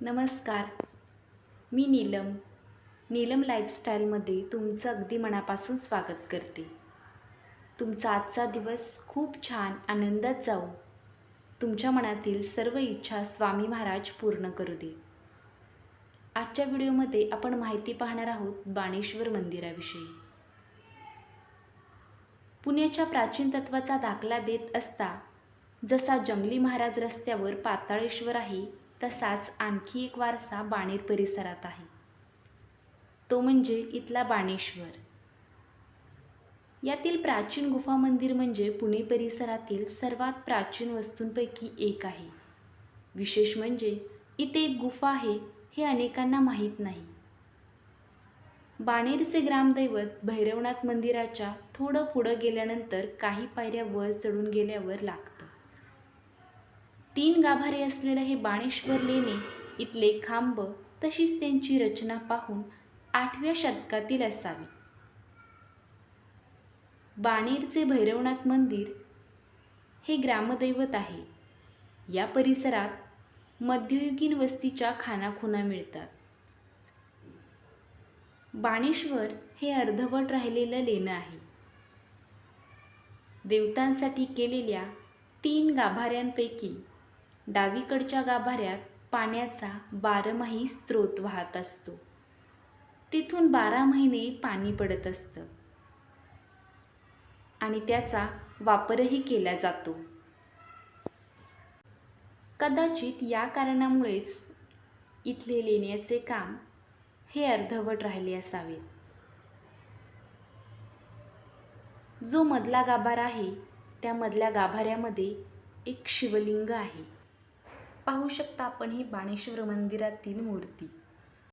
नमस्कार. मी नीलम. नीलम लाईफस्टाईलमध्ये तुमचं अगदी मनापासून स्वागत करते. तुमचा आजचा दिवस खूप छान आनंदात जाऊ तुमच्या मनातील सर्व इच्छा स्वामी महाराज पूर्ण करू दे. आजच्या व्हिडिओमध्ये आपण माहिती पाहणार आहोत बाणेश्वर मंदिराविषयी. पुण्याच्या प्राचीन तत्वाचा दाखला देत असता जसा जंगली महाराज रस्त्यावर पाताळेश्वर आहे तसाच आणखी एक वारसा बाणेर परिसरात आहे. तो म्हणजे इथला बाणेश्वर. यातील प्राचीन गुफा मंदिर म्हणजे पुणे परिसरातील सर्वात प्राचीन वस्तूंपैकी एक आहे. विशेष म्हणजे इथे एक गुफा आहे हे अनेकांना माहीत नाही. बाणेरचे ग्रामदैवत भैरवनाथ मंदिराच्या थोडं पुढं गेल्यानंतर काही पायऱ्या वर चढून गेल्यावर लागतं तीन गाभारे असलेलं हे बाणेश्वर लेणे इथले खांब तशीच त्यांची रचना पाहून आठव्या शतकातील असावी. बाणेरचे भैरवनाथ मंदिर हे ग्रामदैवत आहे. या परिसरात मध्ययुगीन वस्तीच्या खानाखुणा मिळतात. बाणेश्वर हे अर्धवट राहिलेलं लेणं आहे. देवतांसाठी केलेल्या तीन गाभाऱ्यांपैकी डावीकडच्या गाभाऱ्यात पाण्याचा बारमाही स्रोत वाहत असतो. तिथून बारा महिने पाणी पडत असतं. आणि त्याचा वापरही केला जातो. कदाचित या कारणामुळेच इथले लेण्याचे काम हे अर्धवट राहिले असावे. जो मधला गाभारा आहे त्या मधल्या गाभाऱ्यामध्ये एक शिवलिंग आहे. पाहू शकता आपण ही बाणेश्वर मंदिरातील मूर्ती.